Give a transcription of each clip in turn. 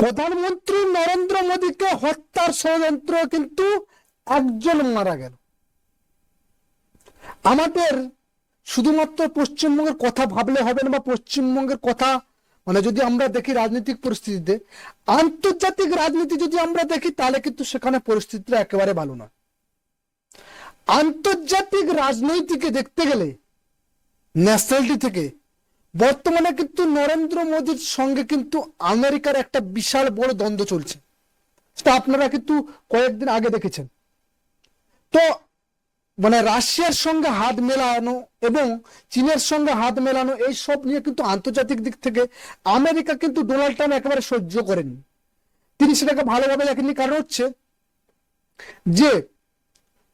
প্রধানমন্ত্রী নরেন্দ্র মোদীকে হত্যার ষড়যন্ত্র কিন্তু একজন মারা গেল। আমাদের শুধুমাত্র পশ্চিমবঙ্গের কথা ভাবলে হবে না বা পশ্চিমবঙ্গের কথা মানে যদি আমরা দেখি রাজনৈতিক পরিস্থিতিতে, আন্তর্জাতিক রাজনীতি যদি আমরা দেখি, তাহলে কিন্তু সেখানে পরিস্থিতিটা একেবারে ভালো নয়। আন্তর্জাতিক রাজনৈতিকে দেখতে গেলে ন্যাশনালিটি থেকে বর্তমানে কিন্তু নরেন্দ্র মোদীর সঙ্গে কিন্তু আমেরিকার একটা বিশাল বড় দ্বন্দ্ব চলছে। সেটা আপনারা কিন্তু কয়েকদিন আগে দেখেছেন। তো মানে রাশিয়ার সঙ্গে হাত মেলানো এবং চীনের সঙ্গে হাত মেলানো এই সব নিয়ে কিন্তু আন্তর্জাতিক দিক থেকে আমেরিকা কিন্তু ডোনাল্ড ট্রাম্প একেবারে সহ্য করেননি তিনি সেটাকে ভালোভাবে দেখেননি। কারণ হচ্ছে যে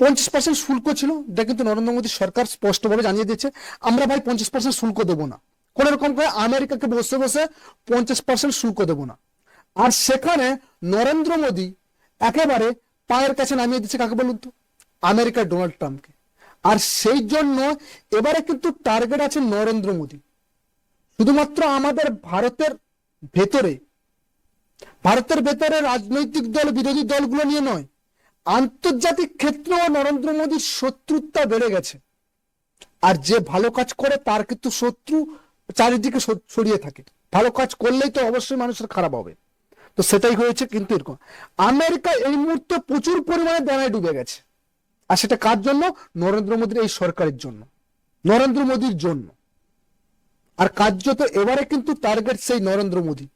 পঞ্চাশ পার্সেন্ট শুল্ক ছিল, এটা কিন্তু নরেন্দ্র মোদী সরকার স্পষ্টভাবে জানিয়ে দিয়েছে, আমরা ভাই পঞ্চাশ পার্সেন্ট শুল্ক দেবো না। কোন রকম করে আমেরিকাকে বসে বসে পঞ্চাশ পার্সেন্ট শুল্ক দেবো না। আর সেখানে নরেন্দ্র মোদী একেবারে পায়ের কাছে নামিয়ে দিচ্ছে কাকে বলুন তো? আমেরিকার ডোনাল্ড ট্রাম্পকে। আর সেই জন্য এবারে কিন্তু টার্গেট আছে নরেন্দ্র মোদী। শুধুমাত্র আমাদের ভারতের ভেতরে ভারতের ভেতরে রাজনৈতিক দল, বিরোধী দলগুলো নিয়ে নয়, আন্তর্জাতিক ক্ষেত্রেও নরেন্দ্র মোদীর শত্রুতা বেড়ে গেছে। আর যে ভালো কাজ করে তার কিন্তু শত্রু চারিদিকে ছড়িয়ে থাকে। ভালো কাজ করলেই তো অবশ্যই মানুষের খারাপ হবে। তো সেটাই হয়েছে কিন্তু এরকম। আমেরিকা এই মুহূর্তে প্রচুর পরিমাণে দেনায় ডুবে গেছে। আর সেটা কার জন্য? নরেন্দ্র মোদীর এই সরকারের জন্য। নরেন্দ্র মোদীর জন্য। আর কার্যত এবারে কিন্তু টার্গেট সেই নরেন্দ্র মোদী।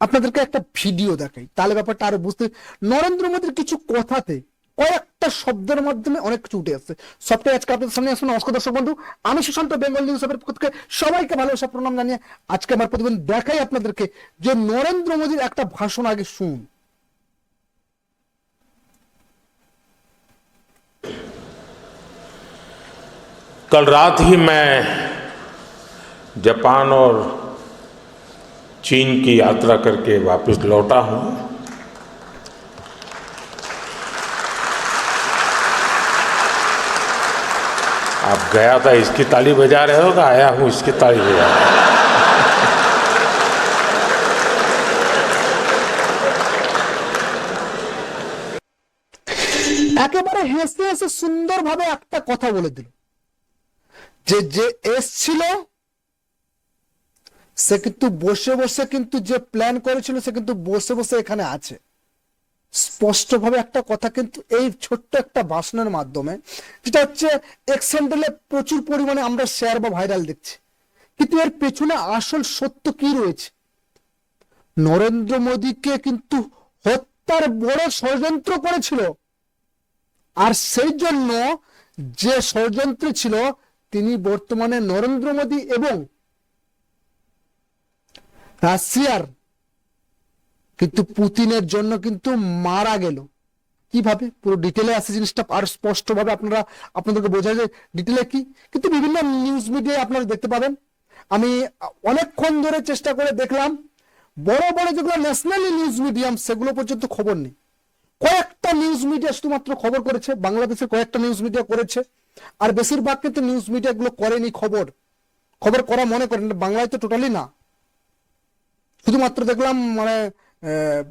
আপনাদেরকে একটা ভিডিও দেখাই। তাহলে ব্যাপারটা আরও বুঝতে নরেন্দ্র মোদীর কিছু কথাতে কয়েকটা শব্দের মাধ্যমে অনেক কিছু উঠে আসছে সবটাই আজকে আপনাদের সামনে আসুন নমস্কার দর্শক বন্ধু আমি সুশান্ত বেঙ্গল নিউজ পেপারের পক্ষ থেকে সবাইকে ভালোবাসা প্রণাম জানিয়ে আজকে আমার প্রতিবেদন দেখাই আপনাদেরকে যে নরেন্দ্র মোদীর একটা ভাষণ আগে শুন कल रात ही मैं जापान और चीन की यात्रा करके वापस लौटा हूँ आप गया था इसकी ताली बजा रहे हो कि आया हूँ इसकी ताली बजा रहे हो? একেবারে হেসে হেসে সুন্দরভাবে একটা কথা বলে দিল যে যে এসছিল সে কিন্তু বসে বসে কিন্তু যে প্ল্যান করেছিল সে কিন্তু বসে বসে এখানে আছে স্পষ্টভাবে একটা কথা কিন্তু এই ছোট্ট একটা ভাষণের মাধ্যমে, যেটা হচ্ছে এক্সেন্ডেলে প্রচুর পরিমাণে আমরা শেয়ার বা ভাইরাল দেখছি। কিন্তু এর পেছনে আসল সত্য কি রয়েছে? নরেন্দ্র মোদীকে কিন্তু হত্যার বড় ষড়যন্ত্র করেছিল। আর সেই জন্য যে ষড়যন্ত্র ছিল, তিনি বর্তমানে নরেন্দ্র মোদী এবং রাশিয়ার কিন্তু পুতিনের জন্য কিন্তু মারা গেল। কীভাবে? পুরো ডিটেলে আছে জিনিসটা। আর স্পষ্ট ভাবে আপনারা, আপনাদেরকে বোঝা যায় ডিটেলে কি? কিন্তু বিভিন্ন নিউজ মিডিয়ায় আপনারা দেখতে পাবেন। আমি অনেকক্ষণ ধরে চেষ্টা করে দেখলাম, বড় বড় যেগুলো ন্যাশনাল নিউজ মিডিয়াম সেগুলো পর্যন্ত খবর নেই। কয়েকটা নিউজ মিডিয়া শুধুমাত্র খবর করেছে, বাংলাদেশের কয়েকটা নিউজ মিডিয়া করেছে, আর বেশিরভাগ কিন্তু নিউজ মিডিয়া গুলো করেনি খবর। খবর করা মনে করেন বাংলায় তো টোটালি না। শুধুমাত্র দেখলাম মানে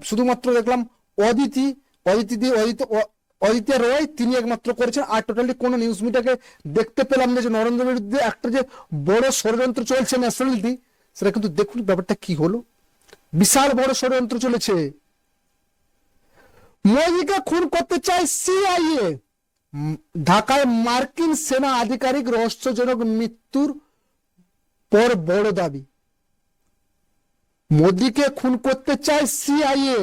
শুধুমাত্র দেখলাম অদিতি অদিতি দিয়ে অদিতি, অ- অদিতি রয় তিনি একমাত্র করেছেন। আর টোটালি কোন নিউজ মিডিয়াকে দেখতে পেলাম না যে নরেন্দ্র বিরুদ্ধে একটা যে বড় ষড়যন্ত্র চলছে ন্যাশনালিটি সেটা কিন্তু দেখুন ব্যাপারটা কি হলো। বিশাল বড় ষড়যন্ত্র চলেছে। মোদীকে খুন করতে চায় সিআইএ ঢাকায় মার্কিন সেনা আধিকারিক রহস্যজনক মৃত্যুর পর বড় দাবি। মোদীকে খুন করতে চায় সিআইএ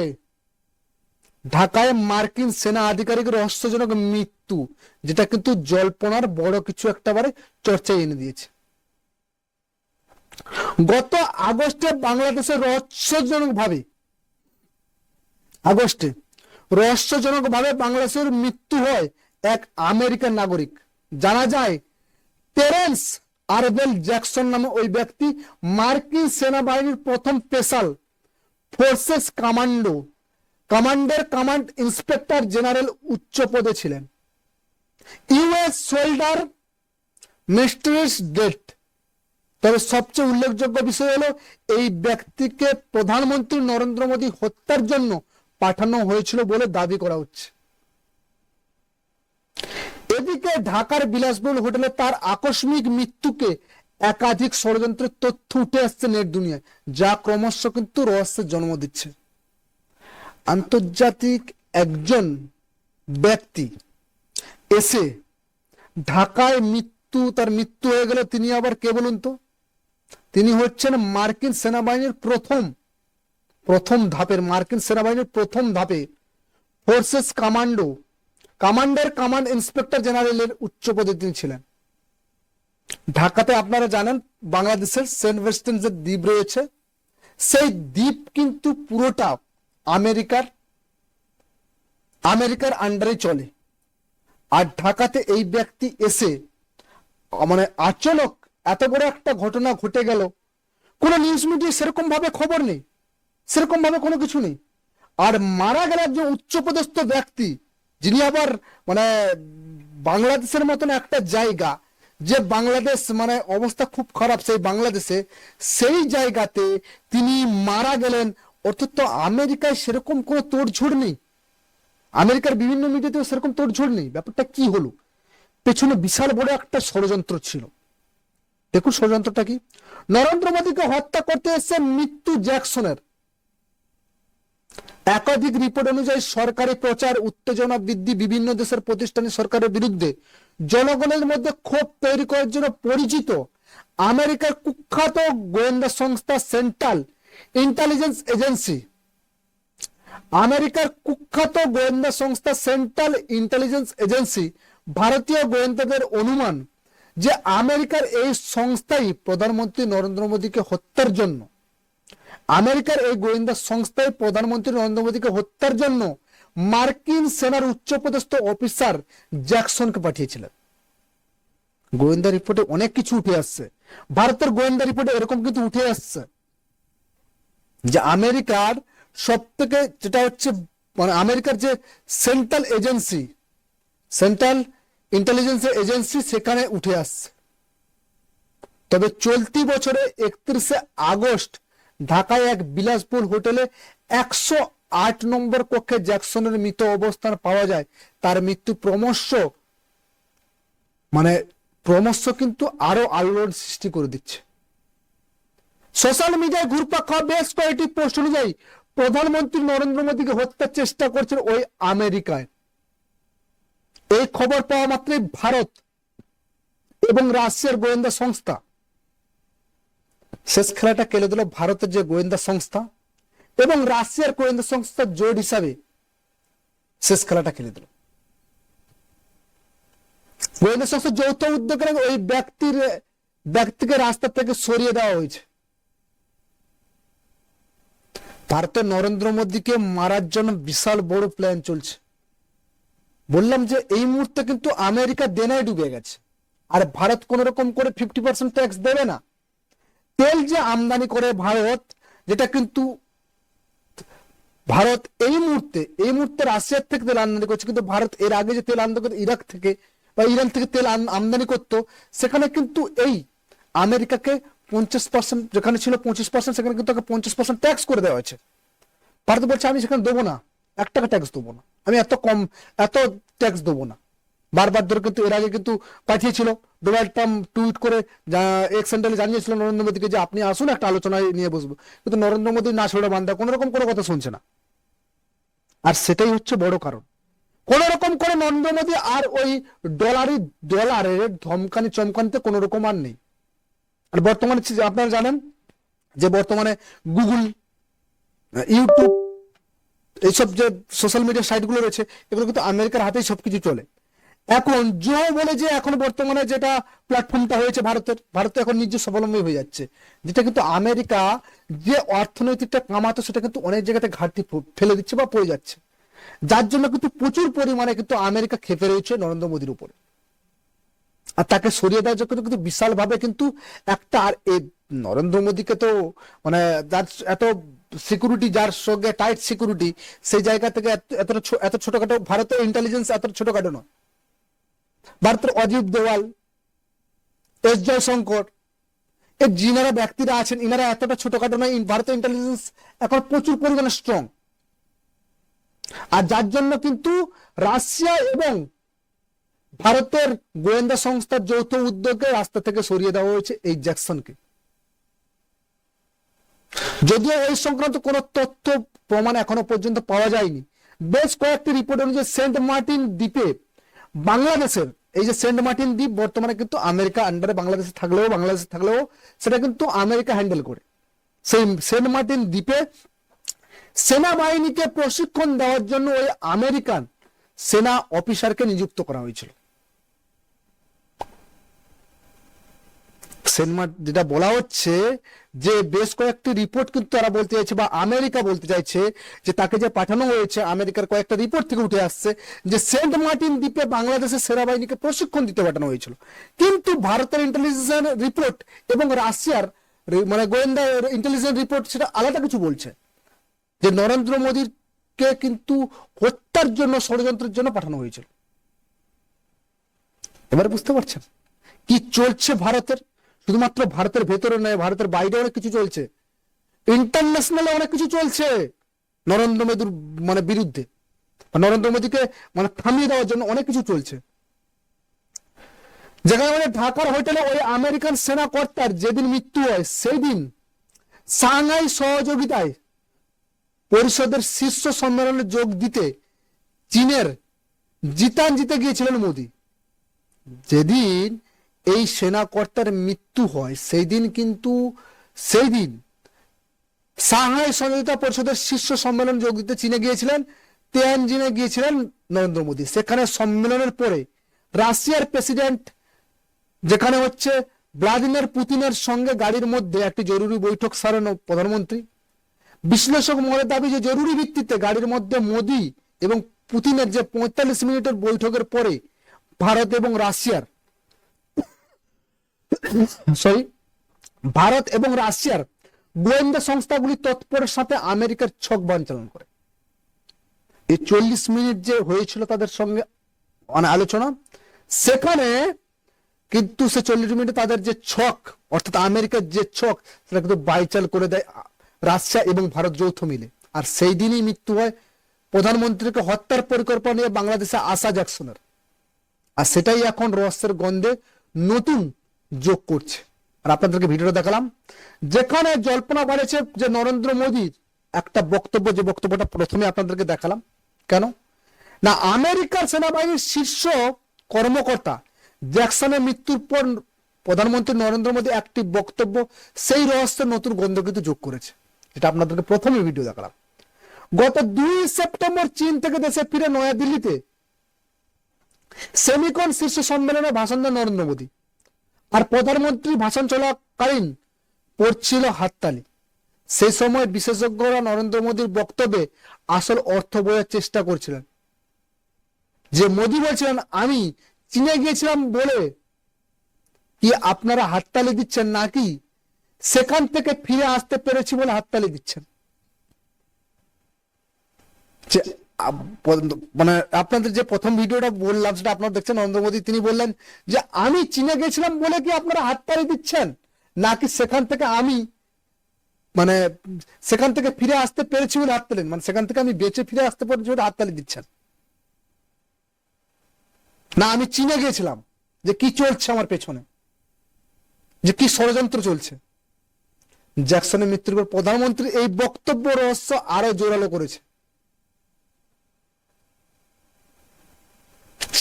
ঢাকায় মার্কিন সেনা আধিকারিক রহস্যজনক মৃত্যু, যেটা কিন্তু জল্পনার বড় কিছু একটা বারে চর্চায় এনে দিয়েছে। গত আগস্টে বাংলাদেশের রহস্যজনক ভাবে আগস্টে রহস্যজনক ভাবে বাংলাদেশের মৃত্যু হয় এক আমেরিকান নাগরিক। জানা যায়, টেরেন্স আরবেল জ্যাকসন নামে ওই ব্যক্তি মার্কিন সেনাবাহিনীর প্রথম special forces commando. Commander command inspector general উচ্চ পদে ছিলেন। ইউএস সোল্ডার মিস্ট্রিস ডেট। তবে সবচেয়ে উল্লেখযোগ্য বিষয় হলো, এই ব্যক্তিকে প্রধানমন্ত্রী নরেন্দ্র মোদী হত্যার জন্য পাঠানো হয়েছিল বলে দাবি করা হচ্ছে। এদিকে ঢাকার বিলাসবহুল হোটেলে তার আকস্মিক মৃত্যুকে একাধিক ষড়যন্ত্রের তথ্য উঠে আসছে নেট দুনিয়ায়, যা ক্রমশ কিন্তু রহস্যের জন্ম দিচ্ছে। আন্তর্জাতিক একজন ব্যক্তি এসে ঢাকায় মৃত্যু, তার মৃত্যু হয়ে গেল তিনি আবার কে বলুন তো? তিনি হচ্ছেন মার্কিন সেনাবাহিনীর প্রথম প্রথম ধাপের, মার্কিন সেনাবাহিনীর প্রথম ধাপে forces commando. Commander command inspector জেনারেলের উচ্চ পদে তিনি ছিলেন। ঢাকাতে আপনারা জানেন, বাংলাদেশের সেন্ট ওয়েস্টার্ন যে দ্বীপ রয়েছে। সেই দ্বীপ কিন্তু পুরোটা আমেরিকার আমেরিকার আন্ডারে চলে। আর ঢাকাতে এই ব্যক্তি এসে মানে আচলক, এত বড় একটা ঘটনা ঘটে গেল। কোনো নিউজ মিডিয়া সেরকম ভাবে খবর নেই সেরকম ভাবে কোনো কিছু নেই। আর মারা গেল একজন উচ্চপদস্থ ব্যক্তি যিনি আবার মানে বাংলাদেশের মতন একটা জায়গা যে বাংলাদেশ মানে অবস্থা খুব খারাপ সেই বাংলাদেশে, সেই জায়গাতে তিনি মারা গেলেন। অর্থাৎ তো আমেরিকায় সেরকম কোনো তোড়ঝোড় নেই। আমেরিকার বিভিন্ন মিডিয়াতেও সেরকম তোড়ঝোড় নেই। ব্যাপারটা কি হলো? পেছনে বিশাল বড় একটা ষড়যন্ত্র ছিল। দেখুন ষড়যন্ত্রটা কি? নরেন্দ্র মোদীকে হত্যা করতে এসছে মৃত্যু জ্যাকসনের। একাধিক রিপোর্ট অনুযায়ী সরকারি প্রচার, উত্তেজনা বৃদ্ধি বিভিন্ন দেশের প্রতিষ্ঠানের সরকারের বিরুদ্ধে। জনগণের মধ্যে ক্ষোভ তৈরি করার জন্য পরিচিত আমেরিকার কুখ্যাত গোয়েন্দা সংস্থা সেন্ট্রাল ইন্টেলিজেন্স এজেন্সি। আমেরিকার কুখ্যাত গোয়েন্দা সংস্থা সেন্ট্রাল ইন্টেলিজেন্স এজেন্সি ভারতীয় গোয়েন্দাদের অনুমান যে আমেরিকার এই সংস্থাই প্রধানমন্ত্রী নরেন্দ্র মোদীকে হত্যার জন্য। আমেরিকার এই গোয়েন্দা সংস্থায় প্রধানমন্ত্রী নরেন্দ্র মোদীকে হত্যার জন্য মার্কিন সেনার উচ্চপদস্থ অফিসার জ্যাকসনকে পাঠিয়েছিলেন। গোয়েন্দা রিপোর্টে অনেক কিছু উঠে আসছে। ভারতের গোয়েন্দা রিপোর্টে এরকম কিন্তু উঠে আসছে যে আমেরিকার সব থেকে যেটা হচ্ছে মানে আমেরিকার যে central agency, central intelligence agency সেখানে উঠে আসছে। তবে চলতি বছরে একত্রিশে আগস্ট ঢাকায় এক বিলাসপুর হোটেলে একশো আট নম্বর কক্ষে জ্যাকসনের মৃত অবস্থান পাওয়া যায়। তার মৃত্যু ক্রমশ মানে ক্রমশ কিন্তু আরও আলোড়ন সৃষ্টি করে দিচ্ছে। সোশ্যাল মিডিয়ায় ঘুরপাক খাওয়া বেশ কয়েকটি পোস্ট অনুযায়ী প্রধানমন্ত্রী নরেন্দ্র মোদীকে হত্যার চেষ্টা করছেন ওই আমেরিকায়। এই খবর পাওয়া মাত্রই ভারত এবং রাশিয়ার গোয়েন্দা সংস্থা শেষ খেলাটা খেলে দিল ভারতের যে গোয়েন্দা সংস্থা এবং রাশিয়ার গোয়েন্দা সংস্থার জোট হিসাবে শেষ খেলাটা খেলে দিল। গোয়েন্দা সংস্থা যৌথ উদ্যোগে ওই ব্যক্তির, ব্যক্তিকে রাস্তা থেকে সরিয়ে দেওয়া হয়েছে। ভারতের নরেন্দ্র মোদীকে মারার জন্য বিশাল বড় প্ল্যান চলছে। বললাম যে এই মুহূর্তে কিন্তু আমেরিকা দেনায় ডুবে গেছে। আর ভারত কোন রকম করে ফিফটি পার্সেন্ট ট্যাক্স দেবে না। তেল যে আমদানি করে ভারত, যেটা কিন্তু ভারত এই মুহূর্তে এই মুহূর্তে রাশিয়ার থেকে তেল আমদানি করছে, কিন্তু ভারত এর আগে যে তেল আমদানি করতো, ইরাক থেকে বা ইরান থেকে তেল আমদানি করত, সেখানে কিন্তু এই আমেরিকাকে পঞ্চাশ পার্সেন্ট যেখানে ছিল পঁচিশ পার্সেন্ট সেখানে কিন্তু পঞ্চাশ পার্সেন্ট ট্যাক্স করে দেওয়া হয়েছে। ভারত বলছে, আমি সেখানে দেবো না। এক টাকা ট্যাক্স দেবো না। আমি এত কম, এত ট্যাক্স দেবো না। বারবার ধরে কিন্তু এর আগে কিন্তু পাঠিয়েছিল। ডোনাল্ড ট্রাম্প টুইট করে এক্স স্যান্ডেলে জানিয়েছিল নরেন্দ্র মোদীকে যে, আপনি আসুন, একটা আলোচনায় নিয়ে বসবো। কিন্তু নরেন্দ্র মোদী না ছোড়া বান্ধা কোনো রকম কোনো কথা শুনছে না। আর সেটাই হচ্ছে বড় কারণ। কোন রকম করে নরেন্দ্র মোদী আর ওই ডলারি ডলারের ধমকানি, চমকানিতে কোনো রকম আর নেই। আর বর্তমানে আপনারা জানেন যে, বর্তমানে গুগল, ইউটিউব, এইসব যে, সোশ্যাল মিডিয়া সাইটগুলো রয়েছে, এগুলো কিন্তু আমেরিকার হাতেই সবকিছু চলে। এখন জো বলে যে এখন বর্তমানে যেটা প্ল্যাটফর্মটা হয়েছে ভারতের, ভারত এখন নিজে স্বাবলম্বী হয়ে যাচ্ছে। যেটা কিন্তু আমেরিকা যে অর্থনৈতিকটা কামাতো সেটা কিন্তু অনেক জায়গাতে ঘাটতি ফেলে দিচ্ছে বা পড়ে যাচ্ছে। যার জন্য কিন্তু প্রচুর পরিমাণে কিন্তু আমেরিকা খেপে রয়েছে নরেন্দ্র মোদীর উপরে। আর তাকে সরিয়ে দেওয়ার জন্য কিন্তু বিশাল ভাবে কিন্তু একটা আর এই নরেন্দ্র মোদীকে তো মানে যার এত সিকিউরিটি যার সঙ্গে টাইট সিকিউরিটি সেই জায়গা থেকে এত- এত ছোটখাটো, ভারতের ইন্টেলিজেন্স এত ছোটখাটো নয়। ভারতের অজিত দেওয়াল এস জয়শঙ্কর এর যিনারা ব্যক্তিরা আছেন, ইনারা এতটা ছোটখাটো নয় ভারতের ইন্টেলিজেন্স এখন প্রচুর পরিমাণে স্ট্রং আর যার জন্য কিন্তু রাশিয়া এবং ভারতের গোয়েন্দা সংস্থার যৌথ উদ্যোগে রাস্তা থেকে সরিয়ে দেওয়া হয়েছে এই জ্যাকসনকে। যদিও এই সংক্রান্ত কোনো তথ্য, প্রমাণ এখনও পর্যন্ত পাওয়া যায়নি। বেশ কয়েকটি রিপোর্ট অনুযায়ী সেন্ট মার্টিন দ্বীপে বাংলাদেশের এই যে সেন্ট মার্টিন দ্বীপ বর্তমানে কিন্তু আমেরিকা আন্ডারে বাংলাদেশে থাকলেও বাংলাদেশে থাকলেও সেটা কিন্তু আমেরিকা হ্যান্ডেল করে। সেই সেন্ট মার্টিন দ্বীপে সেনাবাহিনীকে প্রশিক্ষণ দেওয়ার জন্য ওই আমেরিকান সেনা অফিসারকে নিযুক্ত করা হয়েছিল। সেনমার যেটা বলা হচ্ছে যে বেশ কয়েকটি রিপোর্ট কিন্তু তারা বলতে চাইছে বা আমেরিকা বলতে চাইছে যে তাকে যে পাঠানো হয়েছে, আমেরিকার কয়েকটা রিপোর্ট থেকে উঠে আসছে যে সেন্ট মার্টিন দ্বীপে বাংলাদেশের সেনাবাহিনীকে প্রশিক্ষণ দিতে পাঠানো হয়েছিল। কিন্তু ভারতের ইন্টেলিজেন্স রিপোর্ট এবং রাশিয়ার মানে গোয়েন্দা ইন্টেলিজেন্স রিপোর্ট সেটা আলাদা কিছু বলছে যে নরেন্দ্র মোদীকে কিন্তু হত্যার জন্য, ষড়যন্ত্রের জন্য পাঠানো হয়েছিল। এবার বুঝতে পারছেন? কি চলছে ভারতের? শুধুমাত্র ভারতের ভেতরে নয়, ভারতের বাইরে অনেক কিছু চলছে। ইন্টারন্যাশনালে অনেক কিছু চলছে নরেন্দ্র মোদীর মানে বিরুদ্ধে। নরেন্দ্র মোদীকে মানে থামিয়ে দেওয়ার জন্য অনেক কিছু চলছে। যেখানে মানে ঢাকার হোটেলে ওই আমেরিকান সেনা কর্তার যেদিন মৃত্যু হয় সেই দিন সাংহাই সহযোগিতায় পরিষদের শীর্ষ সম্মেলনে যোগ দিতে চীনের জিতান জিতে গিয়েছিলেন মোদী। যেদিন এই সেনাকর্তার মৃত্যু হয় সেই দিন কিন্তু সেই দিন সাংহাই সহযোগিতা পরিষদের শীর্ষ সম্মেলন যোগ দিতে চীনে গিয়েছিলেন, তেয়ানজিনে গিয়েছিলেন নরেন্দ্র মোদী। সেখানে সম্মেলনের পরে রাশিয়ার প্রেসিডেন্ট, যেখানে হচ্ছে ভ্লাদিমির পুতিনের সঙ্গে গাড়ির মধ্যে একটি জরুরি বৈঠক সারেন প্রধানমন্ত্রী। বিশ্লেষক মহলের দাবি যে জরুরি ভিত্তিতে গাড়ির মধ্যে মোদী এবং পুতিনের যে পঁয়তাল্লিশ মিনিটের বৈঠকের পরে ভারত এবং রাশিয়ার সরি ভারত এবং রাশিয়ার গোয়েন্দা সংস্থাগুলি তৎপরের সাথে আমেরিকার ছক বাঞ্চালন করে। এই চল্লিশ মিনিট যে হয়েছিল তাদের সঙ্গে মানে আলোচনা, সেখানে কিন্তু সে চল্লিশ মিনিটে তাদের যে ছক, অর্থাৎ আমেরিকার যে ছক, সেটা কিন্তু বাইচাল করে দেয় রাশিয়া এবং ভারত যৌথ মিলে। আর সেই দিনই মৃত্যু হয় প্রধানমন্ত্রীকে হত্যার পরিকল্পনা নিয়ে বাংলাদেশে আসা জ্যাকসনের। আর সেটাই এখন রহস্যের গন্ধে নতুন যোগ করছে। আর আপনাদেরকে ভিডিওটা দেখালাম। যেখানে জল্পনা বাড়েছে যে নরেন্দ্র মোদীর একটা বক্তব্য, যে বক্তব্যটা প্রথমে আপনাদেরকে দেখালাম। কেন? না, আমেরিকার সেনাবাহিনীর শীর্ষ কর্মকর্তা জ্যাকসনের মৃত্যুর পর প্রধানমন্ত্রী নরেন্দ্র মোদী একটি বক্তব্য সেই রহস্যের নতুন গন্ধ কিন্তু যোগ করেছে। যেটা আপনাদেরকে প্রথমে ভিডিও দেখালাম। গত দুই সেপ্টেম্বর চীন থেকে দেশে ফিরে নয়াদিল্লিতে সেমিকন শীর্ষ সম্মেলনে ভাষণ দেন নরেন্দ্র মোদী। আর প্রধানমন্ত্রী ভাষণ চলাকালীন পড়ছিল হাততালি। সেই সময় বিশেষজ্ঞরা নরেন্দ্র মোদীর বক্তব্যে আসল অর্থ বোঝার চেষ্টা করছিলেন। যে মোদী বলছিলেন, আমি চীনে গিয়েছিলাম বলে কি আপনারা হাততালি দিচ্ছেন নাকি? সেখান থেকে ফিরে আসতে পেরেছি বলে হাততালি দিচ্ছেন। মানে আপনাদের যে প্রথম ভিডিওটা বললাম, সেটা আপনারা দেখছেন, নরেন্দ্র মোদী তিনি বললেন যে, আমি চীনে গেছিলাম বলে কি আপনারা হাততালি দিচ্ছেন? নাকি সেখান থেকে আমি মানে সেখান থেকে ফিরে আসতে পেরেছি বলে হাত হাততালি মানে সেখান থেকে আমি বেঁচে ফিরে আসতে পেরেছি বলে হাততালি দিচ্ছেন? না, আমি চীনে গিয়েছিলাম যে কি চলছে আমার পেছনে? যে কি ষড়যন্ত্র চলছে? জ্যাকসনের মৃত্যুর পর প্রধানমন্ত্রী এই বক্তব্য রহস্য আরও জোরালো করেছে।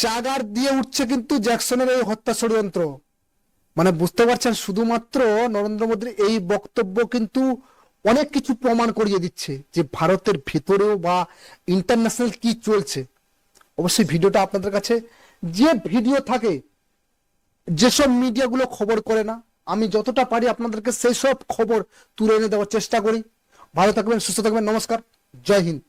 চাগার দিয়ে উঠছে কিন্তু জ্যাকসনের এই হত্যা ষড়যন্ত্র। মানে বুঝতে পারছেন, শুধুমাত্র নরেন্দ্র মোদীর এই বক্তব্য কিন্তু অনেক কিছু প্রমাণ করিয়ে দিচ্ছে যে ভারতের ভেতরেও বা ইন্টারন্যাশনাল কি চলছে। অবশ্যই ভিডিওটা আপনাদের কাছে, যে ভিডিও থাকে, যেসব মিডিয়াগুলো খবর করে না, আমি যতটা পারি আপনাদেরকে সেই সব খবর তুলে এনে দেওয়ার চেষ্টা করি। ভালো থাকবেন, সুস্থ থাকবেন, নমস্কার, জয় হিন্দ।